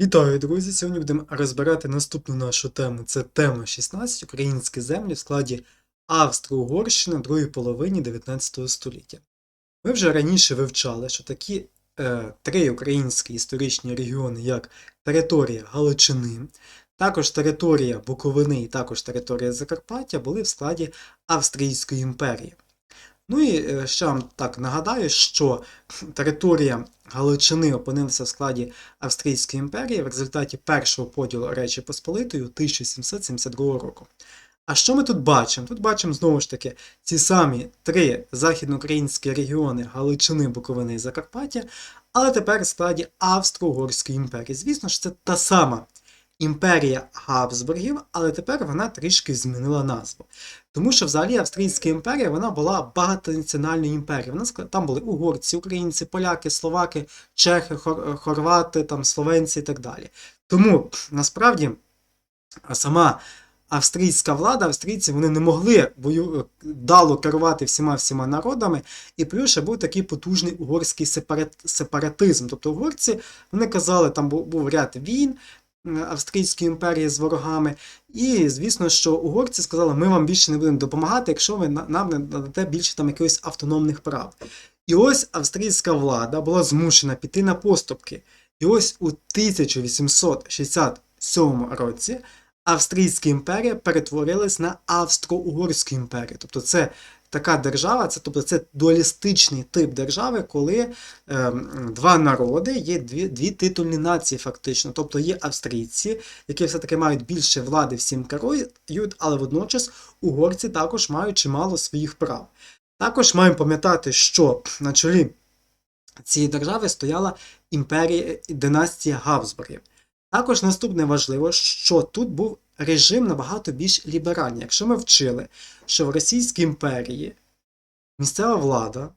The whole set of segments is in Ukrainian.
Вітаю, друзі! Сьогодні будемо розбирати наступну нашу тему. Це тема 16 українські землі в складі Австро-Угорщини другої половині 19 століття. Ми вже раніше вивчали, що такі е, три українські історичні регіони, як територія Галичини, також територія Буковини і також територія Закарпаття, були в складі Австрійської імперії. Ну і е, ще вам так нагадаю, що територія Галичини опинилася в складі Австрійської імперії в результаті першого поділу Речі Посполитої 1772 року. А що ми тут бачимо? Тут бачимо знову ж таки ці самі три західноукраїнські регіони Галичини, Буковини і Закарпаття, але тепер в складі Австро-Угорської імперії. Звісно ж, це та сама імперія Габсбургів, але тепер вона трішки змінила назву. Тому що взагалі Австрійська імперія вона була багатонаціональною імперією. Там були угорці, українці, поляки, словаки, чехи, хор- хорвати, там, словенці і так далі. Тому насправді сама австрійська влада, австрійці вони не могли бою, дало керувати всіма всіма народами, і плюс ще був такий потужний угорський сепарат, сепаратизм. Тобто угорці вони казали, там був, був ряд війн. Е, Австрійської імперії з ворогами, і звісно, що угорці сказали, ми вам більше не будемо допомагати, якщо ви нам не дадете більше там якихось автономних прав. І ось австрійська влада була змушена піти на поступки. І ось у 1867 році Австрійська імперія перетворилась на Австро-Угорську імперію. Тобто це така держава, це, тобто це дуалістичний тип держави, коли ем, два народи є дві, дві титульні нації, фактично. Тобто є австрійці, які все-таки мають більше влади всім керують, але водночас угорці також мають чимало своїх прав. Також маємо пам'ятати, що на чолі цієї держави стояла імперія династія Габсбургів. Також наступне важливо, що тут був режим набагато більш ліберальний. Якщо ми вчили, що в Російській імперії місцева влада,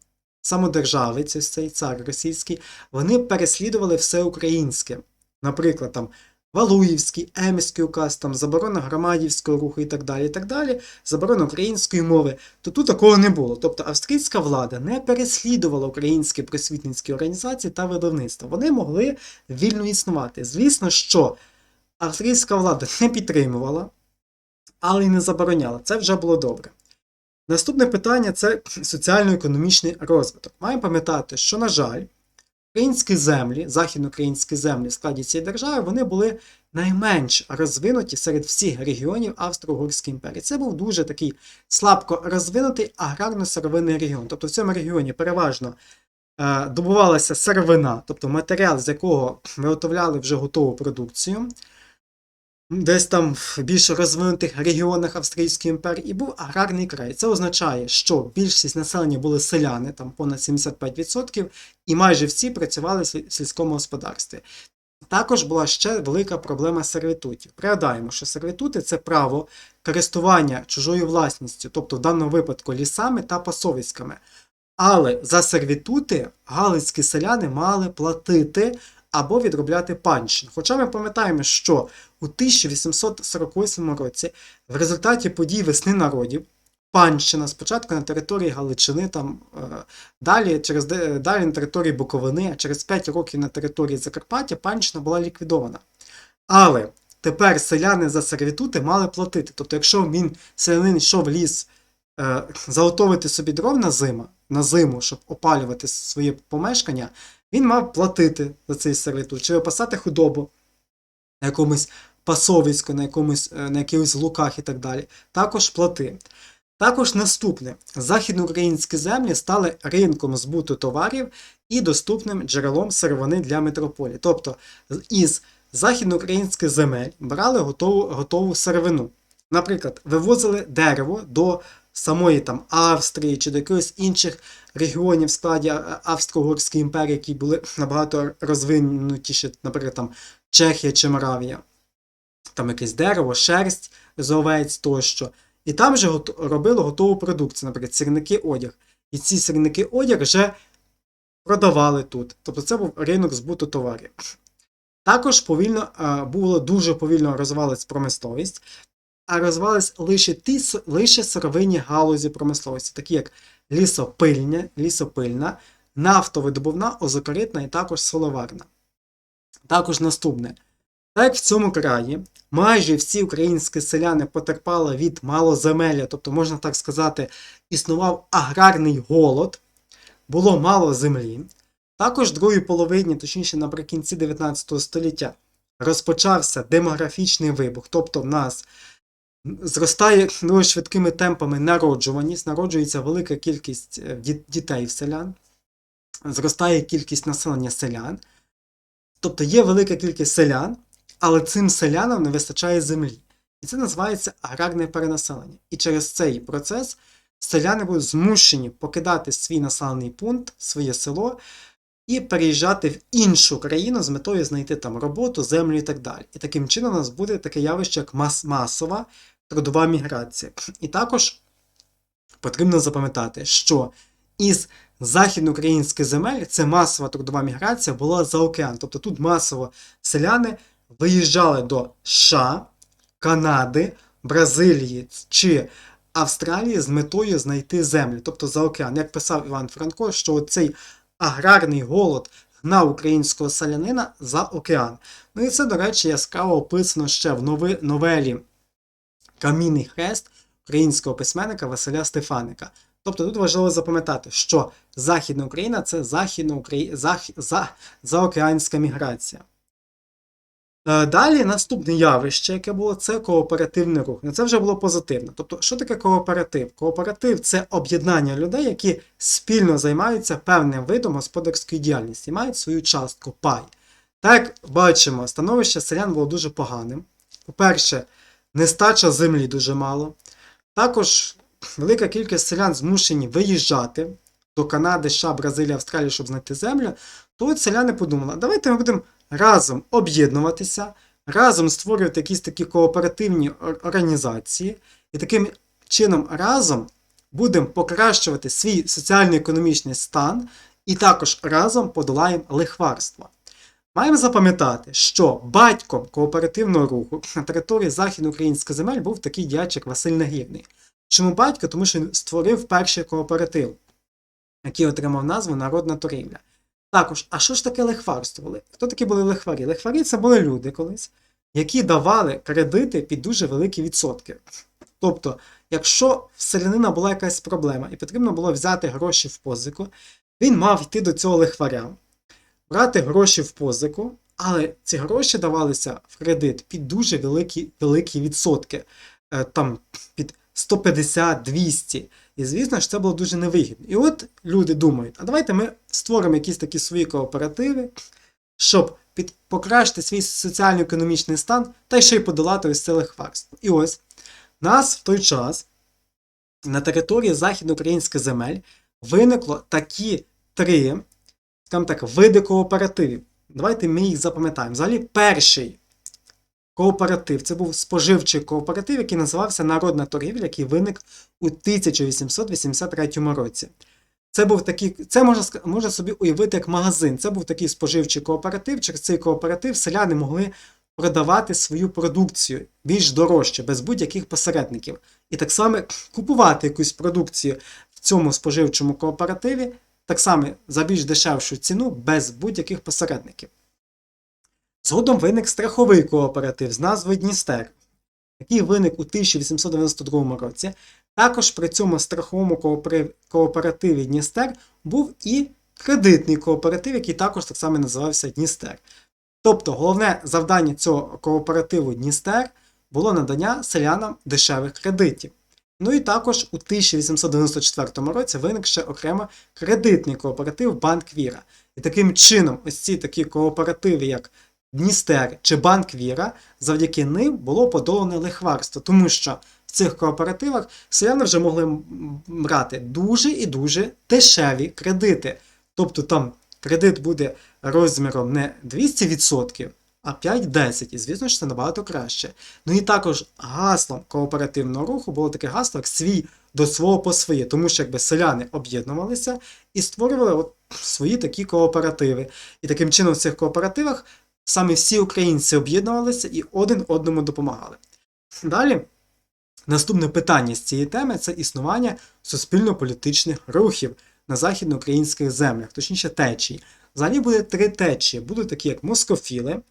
самодержавець, цей цар російський, вони переслідували все українське. Наприклад, там Валуївський, Емський указ, там заборона громадівського руху і так далі, і так далі, заборона української мови, то тут такого не було. Тобто австрійська влада не переслідувала українські просвітницькі організації та видавництва. Вони могли вільно існувати. Звісно, що австрійська влада не підтримувала, але й не забороняла. Це вже було добре. Наступне питання це соціально-економічний розвиток. Маємо пам'ятати, що, на жаль, українські землі, західноукраїнські землі в складі цієї держави, вони були найменш розвинуті серед всіх регіонів Австро-Угорської імперії. Це був дуже такий слабко розвинутий аграрно-сировинний регіон. Тобто в цьому регіоні переважно е, добувалася сировина, тобто матеріал, з якого виготовляли вже готову продукцію. Десь там в більш розвинутих регіонах Австрійської імперії і був аграрний край. Це означає, що більшість населення були селяни, там понад 75%, і майже всі працювали в сільському господарстві. Також була ще велика проблема сервітутів. Пригадаємо, що сервітути це право користування чужою власністю, тобто в даному випадку лісами та пасовиськами. Але за сервітути галицькі селяни мали платити або відробляти панщину. Хоча ми пам'ятаємо, що у 1848 році в результаті подій весни народів панщина спочатку на території Галичини, там е, далі через далі на території Буковини, а через 5 років на території Закарпаття панщина була ліквідована. Але тепер селяни за сервітути мали платити. Тобто, якщо він селянин йшов в ліс е, заготовити собі дров на зиму, на зиму, щоб опалювати своє помешкання, він мав платити за цей сервітут, чи випасати худобу на якомусь пасовиську, на якомусь е, на якихось луках і так далі. Також плати. Також наступне: західноукраїнські землі стали ринком збуту товарів і доступним джерелом сировини для метрополії. Тобто із західноукраїнських земель брали готову, готову сировину. Наприклад, вивозили дерево до самої там Австрії чи до якихось інших регіонів в складі Австро-Угорської імперії, які були набагато розвинутіші, наприклад, там Чехія чи Моравія. Там якесь дерево, шерсть з овець тощо. І там же гот- робили готову продукцію, наприклад, сірники одяг. І ці сірники одяг вже продавали тут. Тобто це був ринок збуту товарів. Також повільно було дуже повільно розвивалась промисловість, а розвивались лише ті лише сировинні галузі промисловості, такі як лісопильня, лісопильна, нафтовидобувна, озокоритна і також соловарна. Також наступне Так, в цьому краї майже всі українські селяни потерпали від малоземелля, тобто, можна так сказати, існував аграрний голод, було мало землі. Також в другій половині, точніше наприкінці 19 століття, розпочався демографічний вибух, тобто в нас зростає дуже швидкими темпами народжуваність, народжується велика кількість е, дітей в селян, зростає кількість населення селян. Тобто є велика кількість селян, але цим селянам не вистачає землі. І це називається аграрне перенаселення. І через цей процес селяни будуть змушені покидати свій населений пункт, своє село і переїжджати в іншу країну з метою знайти там роботу, землю і так далі. І таким чином у нас буде таке явище, як мас- масова трудова міграція. І також потрібно запам'ятати, що із західноукраїнських земель це масова трудова міграція була за океан. Тобто тут масово селяни виїжджали до США, Канади, Бразилії чи Австралії з метою знайти землю, тобто за океан. Як писав Іван Франко, що цей аграрний голод гнав українського селянина за океан. Ну і це, до речі, яскраво описано ще в нови, новелі Камінний хрест українського письменника Василя Стефаника. Тобто тут важливо запам'ятати, що Західна Україна це західно Украї... Зах... за... заокеанська міграція. Е, Далі наступне явище, яке було, це кооперативний рух. Це вже було позитивно. Тобто, що таке кооператив? Кооператив це об'єднання людей, які спільно займаються певним видом господарської діяльності, мають свою частку пай. Так, бачимо, становище селян було дуже поганим. По-перше, нестача землі дуже мало. Також велика кількість селян змушені виїжджати до Канади, США, Бразилії, Австралії, щоб знайти землю. То от селяни подумали, давайте ми будемо разом об'єднуватися, разом створювати якісь такі кооперативні організації, і таким чином разом будемо покращувати свій соціально-економічний стан і також разом подолаємо лихварство. Маємо запам'ятати, що батьком кооперативного руху на території західноукраїнських земель був такий діяч, як Василь Нагірний. Чому батько? Тому що він створив перший кооператив, який отримав назву Народна торгівля. Також, а що ж таке лихварство? Ли- Хто такі були лихварі? Лихварі це були люди колись, які давали кредити під дуже великі відсотки. Тобто, якщо в селянина була якась проблема і потрібно було взяти гроші в позику, він мав йти до цього лихваря, брати гроші в позику, але ці гроші давалися в кредит під дуже великі, великі відсотки, Е, там під 150-200. І звісно ж, це було дуже невигідно. І от люди думають, а давайте ми створимо якісь такі свої кооперативи, щоб під, покращити свій соціально-економічний стан та ще й подолати ось це лихварство. І ось нас в той час на території західноукраїнських земель виникло такі три, скажімо так, види кооперативів. Давайте ми їх запам'ятаємо. Взагалі, перший кооператив це був споживчий кооператив, який називався Народна торгівля, який виник у 1883 році. Це був такий, це можна, можна собі уявити як магазин. Це був такий споживчий кооператив. Через цей кооператив селяни могли продавати свою продукцію більш дорожче, без будь-яких посередників. І так само купувати якусь продукцію в цьому споживчому кооперативі, так само за більш дешевшу ціну, без будь-яких посередників. Згодом виник страховий кооператив з назвою Дністер, який виник у 1892 році. Також при цьому страховому кооперативі Дністер був і кредитний кооператив, який також так само називався Дністер. Тобто головне завдання цього кооперативу Дністер було надання селянам дешевих кредитів. Ну і також у 1894 році виник ще окремо кредитний кооператив Банк Віра. І таким чином, ось ці такі кооперативи, як Дністер чи Банк Віра, завдяки ним було подолане лихварство, тому що в цих кооперативах селяни вже могли брати дуже і дуже дешеві кредити. Тобто там кредит буде розміром не 200%, а 5-10%, І звісно ж це набагато краще. Ну і також гаслом кооперативного руху було таке гасло, як свій до свого по своє, тому що якби селяни об'єднувалися і створювали от свої такі кооперативи. І таким чином в цих кооперативах саме всі українці об'єднувалися і один одному допомагали. Далі, наступне питання з цієї теми це існування суспільно-політичних рухів на західноукраїнських землях, точніше течій. Взагалі буде три течії. Будуть такі, як москофіли,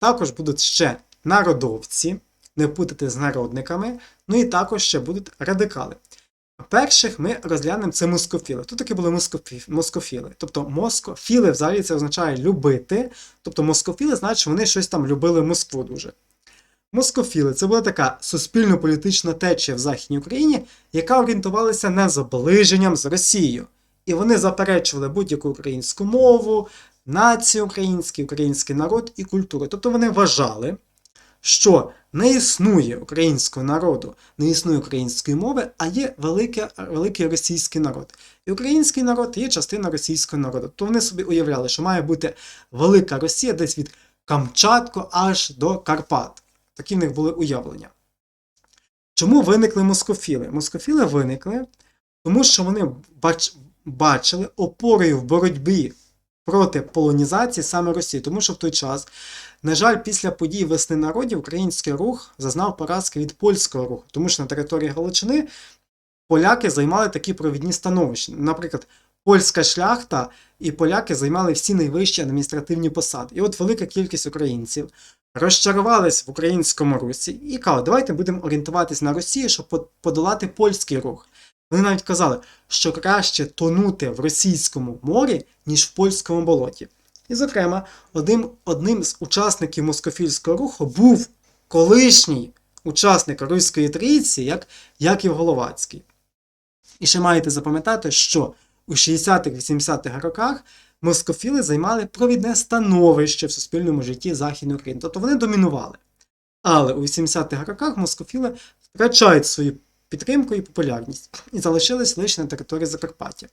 Також будуть ще народовці, не путати з народниками, ну і також ще будуть радикали. Перших ми розглянемо це москофіли. Хто такі були москофі- москофіли? Тобто москофіли взагалі це означає любити. Тобто москофіли значить, що вони щось там любили Москву дуже. Москофіли це була така суспільно-політична течія в Західній Україні, яка орієнтувалася на заближенням з Росією. І вони заперечували будь-яку українську мову, націю українську, український народ і культуру. Тобто вони вважали, що не існує українського народу, не існує української мови, а є велике, великий російський народ. І український народ є частина російського народу. То вони собі уявляли, що має бути велика Росія десь від Камчатку аж до Карпат. Такі в них були уявлення. Чому виникли москофіли? Москофіли виникли, тому що вони бач, бачили опорою в боротьбі проти полонізації саме Росії, тому що в той час, на жаль, після подій весни народів український рух зазнав поразки від польського руху, тому що на території Галичини поляки займали такі провідні становища. Наприклад, польська шляхта і поляки займали всі найвищі адміністративні посади. І от велика кількість українців розчарувались в українському русі і кажуть, давайте будемо орієнтуватись на Росію, щоб подолати польський рух. Вони навіть казали, що краще тонути в російському морі, ніж в польському болоті. І, зокрема, одним, одним з учасників москофільського руху був колишній учасник Руської трійці, як Яків Головацький. І ще маєте запам'ятати, що у 60-80-х роках москофіли займали провідне становище в суспільному житті Західної України, тобто вони домінували. Але у 80-х роках москофіли втрачають свою підтримку і популярність і залишились лише на території Закарпаття.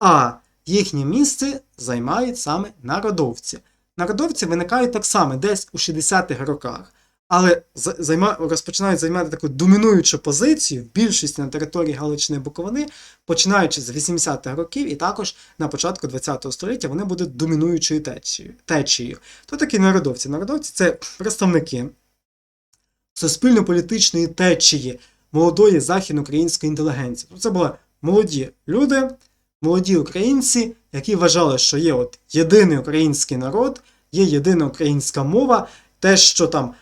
А їхнє місце займають саме народовці. Народовці виникають так само десь у 60-х роках, але за- займа, розпочинають займати таку домінуючу позицію в більшості на території Галичини Буковини, починаючи з 80-х років, і також на початку ХХ століття вони будуть домінуючою течією. течією. То такі народовці. Народовці це представники суспільно-політичної течії молодої західноукраїнської інтелігенції. Це були молоді люди, молоді українці, які вважали, що є от єдиний український народ, є єдина українська мова, те, що там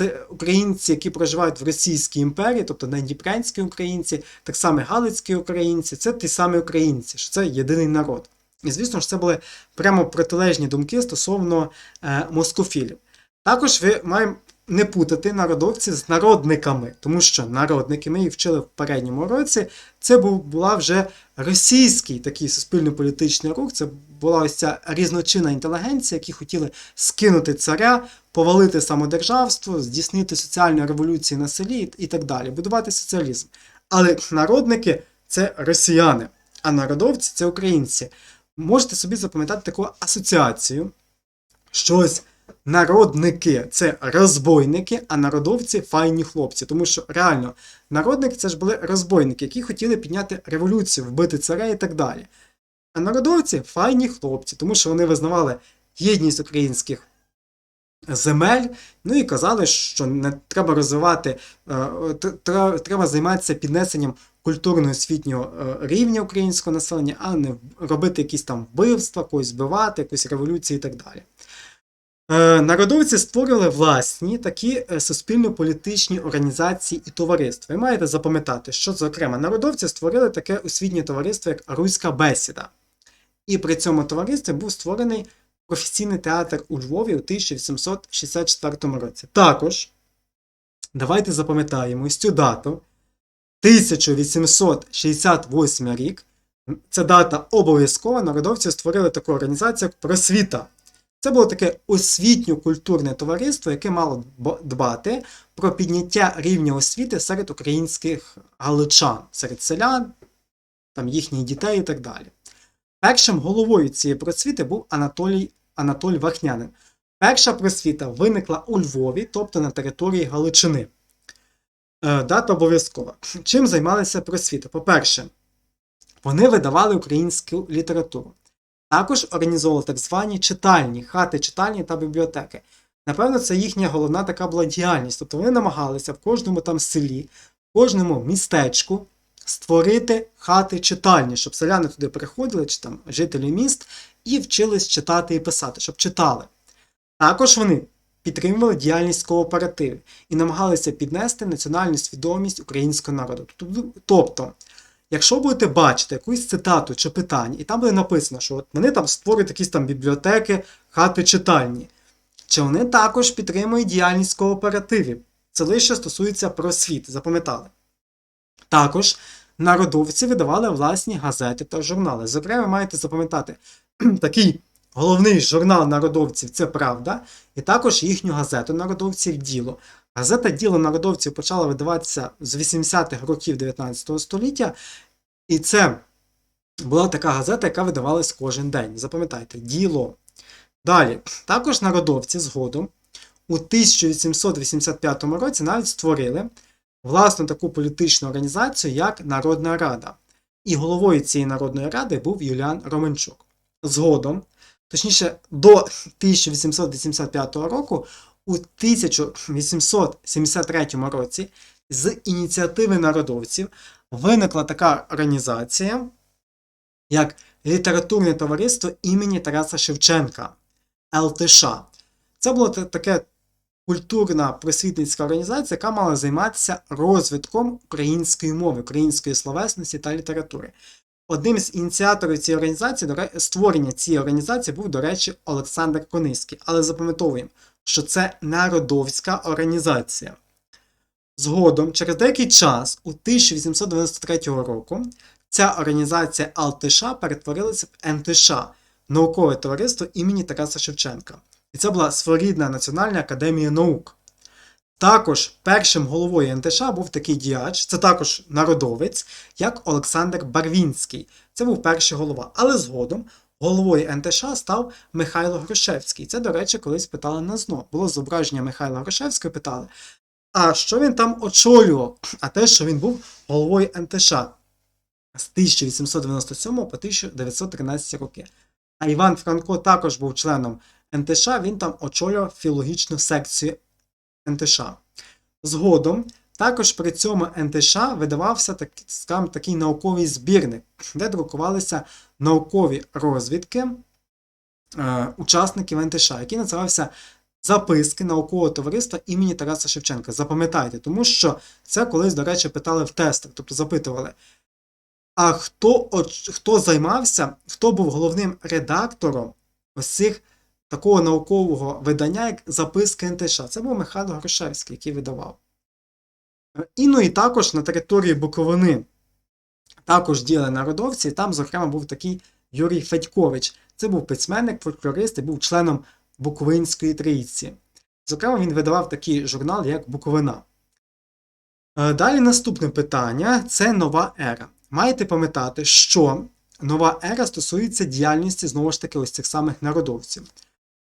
е, українці, які проживають в Російській імперії, тобто надніпрянські українці, так само галицькі українці, це ті самі українці, що це єдиний народ. І звісно ж, це були прямо протилежні думки стосовно е, москофілів. Також ви маємо не путати народовців з народниками, тому що народники, ми їх вчили в передньому році, це була вже російський такий суспільно-політичний рух. Це була ось ця різночинна інтелігенція, які хотіли скинути царя, повалити самодержавство, здійснити соціальну революцію на селі і так далі, будувати соціалізм. Але народники це росіяни, а народовці це українці. Можете собі запам'ятати таку асоціацію, що ось народники це розбойники, а народовці файні хлопці. Тому що реально народники це ж були розбойники, які хотіли підняти революцію, вбити царя і так далі. А народовці файні хлопці, тому що вони визнавали єдність українських земель, ну і казали, що не треба розвивати, е, тр- тр- треба займатися піднесенням культурно-освітнього е, рівня українського населення, а не робити якісь там вбивства, когось збивати, якусь революцію і так далі. Е, Народовці створювали власні такі е, суспільно-політичні організації і товариства. Ви маєте запам'ятати, що, зокрема, народовці створили таке освітнє товариство, як Руська бесіда. І при цьому товаристві був створений професійний театр у Львові у 1864 році. Також давайте запам'ятаємо цю дату. 1868 рік. Це дата обов'язкова. Народовці створили таку організацію, як просвіта. Це було таке освітньо-культурне товариство, яке мало дбати про підняття рівня освіти серед українських галичан, серед селян, там їхніх дітей і так далі. Першим головою цієї просвіти був Анатолій Анатолій Вахнянин. Перша просвіта виникла у Львові, тобто на території Галичини. Е, Дата обов'язкова. Чим займалися просвіти? По-перше, вони видавали українську літературу. Також організовували так звані читальні, хати читальні та бібліотеки. Напевно, це їхня головна така була діяльність. Тобто вони намагалися в кожному там селі, в кожному містечку створити хати читальні, щоб селяни туди приходили, чи там жителі міст, і вчились читати і писати, щоб читали. Також вони підтримували діяльність кооперативів і намагалися піднести національну свідомість українського народу. Тобто- якщо будете бачити якусь цитату чи питання, і там буде написано, що от вони там створюють якісь там бібліотеки, хати читальні, чи вони також підтримують діяльність кооперативів. Це лише стосується просвіти, запам'ятали. Також народовці видавали власні газети та журнали. Зокрема, маєте запам'ятати такий головний журнал народовців це Правда, і також їхню газету народовців Діло. Газета Діло народовців почала видаватися з 80-х років 19 століття, і це була така газета, яка видавалась кожен день. Запам'ятайте, діло. Далі, також народовці згодом у 1885 році навіть створили власну таку політичну організацію, як Народна Рада. І головою цієї народної ради був Юліан Романчук. Згодом, точніше, до 1885 року, у 1873 році з ініціативи народовців виникла така організація, як Літературне товариство імені Тараса Шевченка ЛТШ. Це була та- таке культурна просвітницька організація, яка мала займатися розвитком української мови, української словесності та літератури. Одним з ініціаторів цієї організації, створення цієї організації був, до речі, Олександр Кониський. Але запам'ятовуємо, що це народовська організація. Згодом, через деякий час, у 1893 року, ця організація АЛТШ перетворилася в НТШ наукове товариство імені Тараса Шевченка. І це була своєрідна Національна академія наук. Також першим головою НТШ був такий діяч, це також народовець, як Олександр Барвінський. Це був перший голова. Але згодом головою НТШ став Михайло Грушевський. Це, до речі, колись питали на ЗНО. Було зображення Михайла Грушевського, питали. А що він там очолював? А те, що він був головою НТШ з 1897 по 1913 роки. А Іван Франко також був членом НТШ, він там очолював філологічну секцію НТШ. Згодом, також при цьому НТШ видавався так, скажімо, такий науковий збірник, де друкувалися наукові розвідки е, учасників НТШ, який називався Записки наукового товариства імені Тараса Шевченка. Запам'ятайте, тому що це колись, до речі, питали в тестах, тобто запитували. А хто, хто займався, хто був головним редактором ось такого наукового видання, як записки НТШ? Це був Михайло Грушевський, який видавав. Е, І ну також на території Буковини також діяли народовці, і там, зокрема, був такий Юрій Федькович. Це був письменник, фольклорист і був членом Буковинської трійці. Зокрема, він видавав такий журнал, як Буковина. Е, Далі наступне питання це нова ера. Маєте пам'ятати, що нова ера стосується діяльності знову ж таки ось цих самих народовців.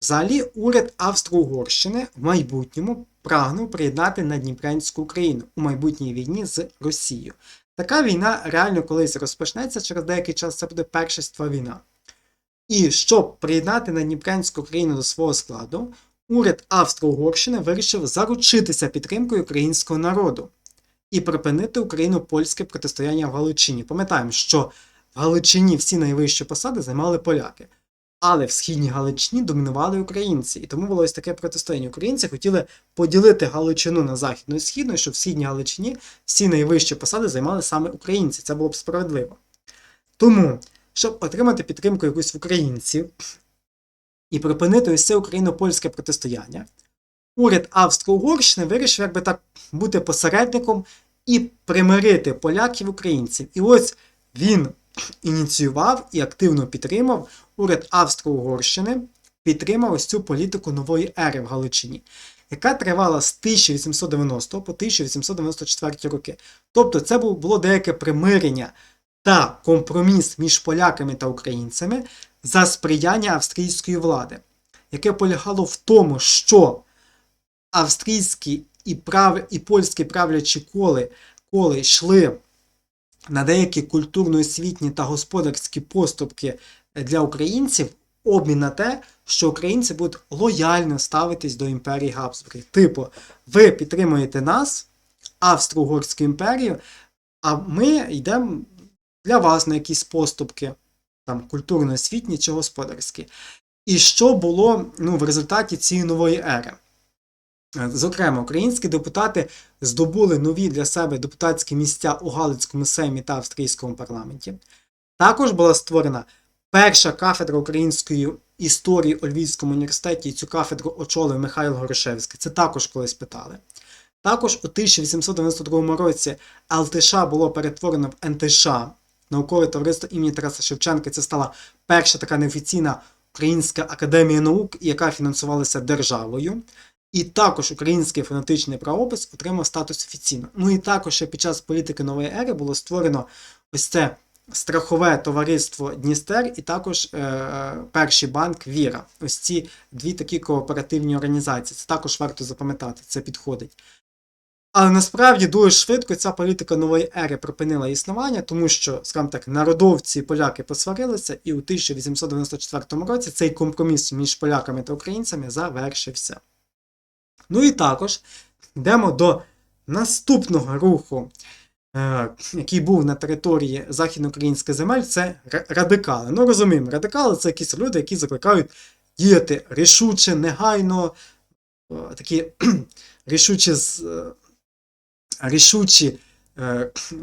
Взагалі, уряд Австро-Угорщини в майбутньому прагнув приєднати Надніпрянську Україну у майбутній війні з Росією. Така війна реально колись розпочнеться, через деякий час це буде першества війна. І щоб приєднати Надніпрянську Україну до свого складу, уряд Австро-Угорщини вирішив заручитися підтримкою українського народу і припинити україно-польське протистояння в Галичині. Пам'ятаємо, що в Галичині всі найвищі посади займали поляки. Але в східній Галичині домінували українці, і тому було ось таке протистояння. Українці хотіли поділити Галичину на західну і східну, щоб в східній Галичині всі найвищі посади займали саме українці. Це було б справедливо. Тому, щоб отримати підтримку якусь в українців і припинити ось це україно-польське протистояння, уряд Австро-Угорщини вирішив, якби так бути посередником і примирити поляків-українців. І ось він ініціював і активно підтримав уряд Австро-Угорщини, підтримав ось цю політику нової ери в Галичині, яка тривала з 1890 по 1894 роки. Тобто це було деяке примирення та компроміс між поляками та українцями за сприяння австрійської влади, яке полягало в тому, що австрійські і, прав... і польські правлячі коли, коли йшли на деякі культурно-освітні та господарські поступки для українців, обмін на те, що українці будуть лояльно ставитись до імперії Габсбургів. Типу, ви підтримуєте нас, Австро-Угорську імперію, а ми йдемо для вас на якісь поступки, там культурно-освітні чи господарські. І що було ну, в результаті цієї нової ери? Е, Зокрема, українські депутати здобули нові для себе депутатські місця у Галицькому сеймі та австрійському парламенті. Також була створена перша кафедра української історії у Львівському університеті, і цю кафедру очолив Михайло Горошевський. Це також колись питали. Також у 1892 році ЛТШ було перетворено в НТШ, наукове товариство імені Тараса Шевченка. Це стала перша така неофіційна Українська академія наук, яка фінансувалася державою. І також український фонетичний правопис отримав статус офіційно. Ну і також ще під час політики нової ери було створено ось це страхове товариство Дністер і також е, перший банк Віра. Ось ці дві такі кооперативні організації. Це також варто запам'ятати, це підходить. Але насправді дуже швидко ця політика нової ери припинила існування, тому що, скажімо так, народовці і поляки посварилися, і у 1894 році цей компроміс між поляками та українцями завершився. Ну і також йдемо до наступного руху, е, який був на території західноукраїнських земель, це радикали. Ну розуміємо, радикали це якісь люди, які закликають діяти рішуче, негайно, е, такі рішучі, е, рішучі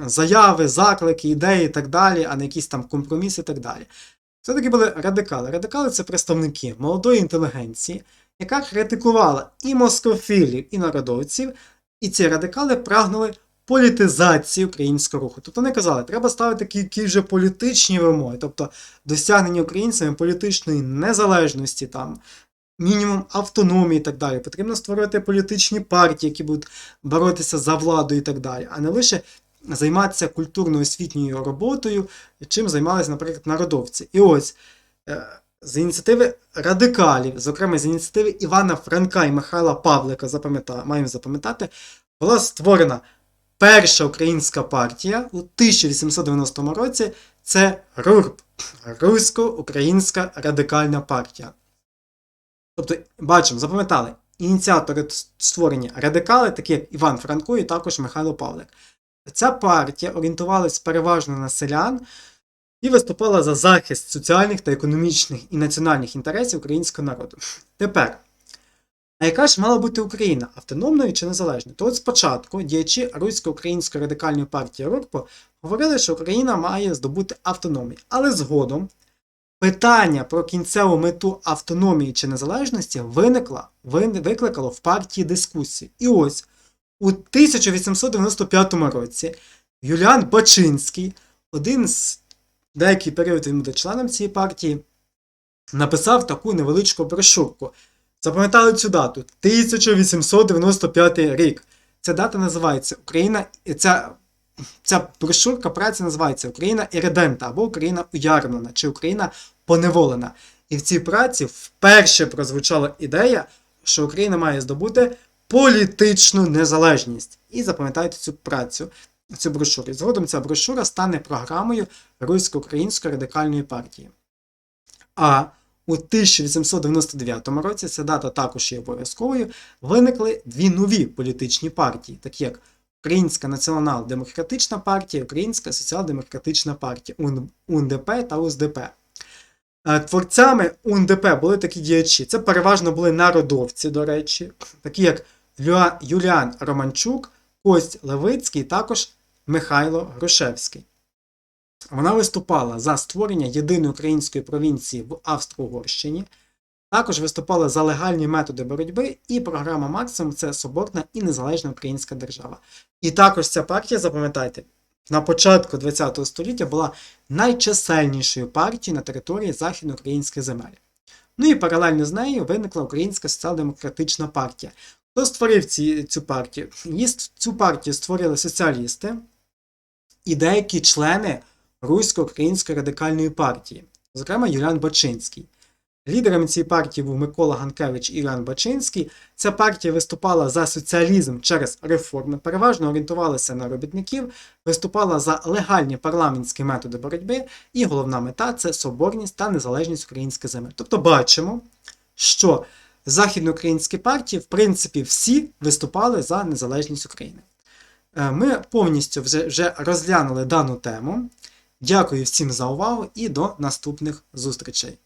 заяви, заклики, ідеї і так далі, а не якісь там компроміси і так далі. Це таки були радикали. Радикали це представники молодої інтелігенції, яка критикувала і москофілів, і народовців, і ці радикали прагнули політизації українського руху. Тобто вони казали, треба ставити такі, які вже політичні вимоги, тобто досягнення українцями політичної незалежності, там, мінімум автономії і так далі. Потрібно створювати політичні партії, які будуть боротися за владу і так далі, а не лише займатися культурно-освітньою роботою, чим займалися, наприклад, народовці. І ось. З ініціативи радикалів, зокрема з ініціативи Івана Франка і Михайла Павлика, запам'ята, маємо запам'ятати, була створена перша українська партія у 1890 році. Це РУРП, Русько-Українська радикальна партія. Тобто, бачимо, запам'ятали, ініціатори створення радикали, такі як Іван Франко і також Михайло Павлик. Ця партія орієнтувалась переважно на селян і виступала за захист соціальних та економічних і національних інтересів українського народу. Тепер, а яка ж мала бути Україна автономною чи незалежною? То от спочатку діячі Русько-Української радикальної партії РУРПО говорили, що Україна має здобути автономію, але згодом питання про кінцеву мету автономії чи незалежності виникло, викликало в партії дискусії. І ось у 1895 році Юліан Бачинський, один з деякий період він буде членом цієї партії, написав таку невеличку брошурку. Запам'ятали цю дату 1895 рік. Ця дата називається Україна. Ця, ця брошурка праці називається Україна Іридента або Україна уярмлена чи Україна поневолена. І в цій праці вперше прозвучала ідея, що Україна має здобути політичну незалежність. І запам'ятайте цю працю, цю брошуру. І згодом ця брошура стане програмою Русько-Української радикальної партії. А у 1899 році, ця дата також є обов'язковою, виникли дві нові політичні партії, такі як Українська націонал-демократична партія, Українська соціал-демократична партія УН- УНДП та УСДП. Е, Творцями УНДП були такі діячі. Це переважно були народовці, до речі, такі як Юліан Романчук, Кость Левицький, також Михайло Грушевський. Вона виступала за створення єдиної української провінції в Австро-Угорщині. Також виступала за легальні методи боротьби, і програма Максимум це соборна і незалежна українська держава. І також ця партія, запам'ятайте, на початку ХХ століття була найчисельнішою партією на території західноукраїнських земель. Ну і паралельно з нею виникла Українська соціал-демократична партія. Хто створив ці, цю партію? Її, цю партію створили соціалісти і деякі члени Русько-Української радикальної партії, зокрема Юліан Бачинський. Лідерами цієї партії був Микола Ганкевич і Юліан Бачинський. Ця партія виступала за соціалізм через реформи, переважно орієнтувалася на робітників, виступала за легальні парламентські методи боротьби, і головна мета це соборність та незалежність українських земель. Тобто бачимо, що західноукраїнські партії, в принципі, всі виступали за незалежність України. Е, Ми повністю вже, розглянули дану тему. Дякую всім за увагу і до наступних зустрічей.